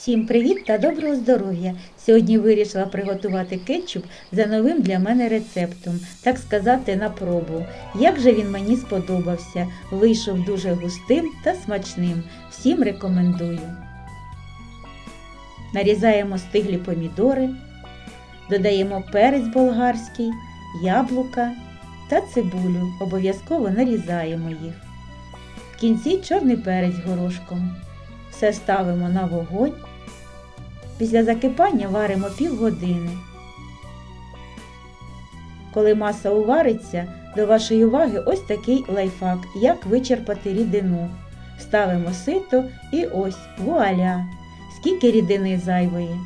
Всім привіт та доброго здоров'я! Сьогодні вирішила приготувати кетчуп за новим для мене рецептом, так сказати, на пробу. Як же він мені сподобався, вийшов дуже густим та смачним. Всім рекомендую. Нарізаємо стиглі помідори, додаємо перець болгарський, яблука та цибулю. Обов'язково нарізаємо їх. В кінці чорний перець горошком. Все ставимо на вогонь. Після закипання варимо півгодини. Коли маса увариться, до вашої уваги ось такий лайфхак, як вичерпати рідину. Ставимо сито і ось вуаля! Скільки рідини зайвої.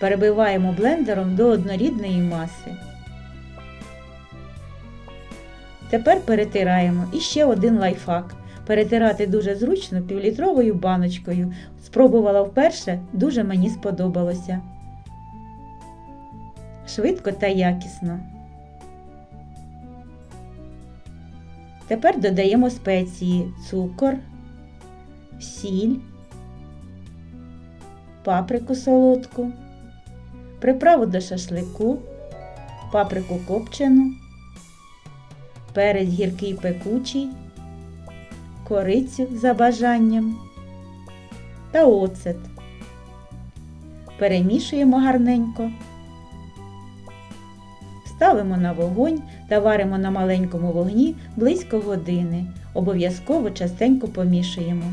Перебиваємо блендером до однорідної маси. Тепер перетираємо і ще один лайфхак. Перетирати дуже зручно півлітровою баночкою. Спробувала вперше, дуже мені сподобалося. Швидко та якісно. Тепер додаємо спеції цукор, сіль, паприку солодку, приправу до шашлику, паприку копчену, перець гіркий пекучий корицю за бажанням та оцет. Перемішуємо гарненько, ставимо на вогонь та варимо на маленькому вогні близько години. Обов'язково частенько помішуємо.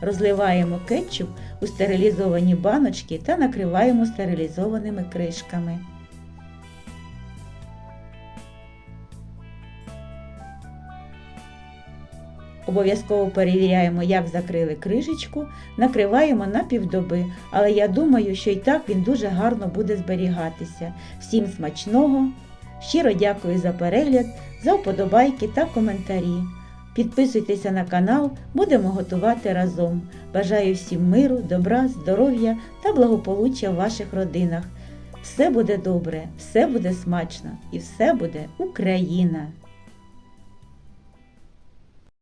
Розливаємо кетчуп у стерилізовані баночки та накриваємо стерилізованими кришками. Обов'язково перевіряємо, як закрили кришечку, накриваємо на півдоби, але я думаю, що і так він дуже гарно буде зберігатися. Всім смачного! Щиро дякую за перегляд, за вподобайки та коментарі. Підписуйтеся на канал, будемо готувати разом. Бажаю всім миру, добра, здоров'я та благополуччя в ваших родинах. Все буде добре, все буде смачно і все буде Україна!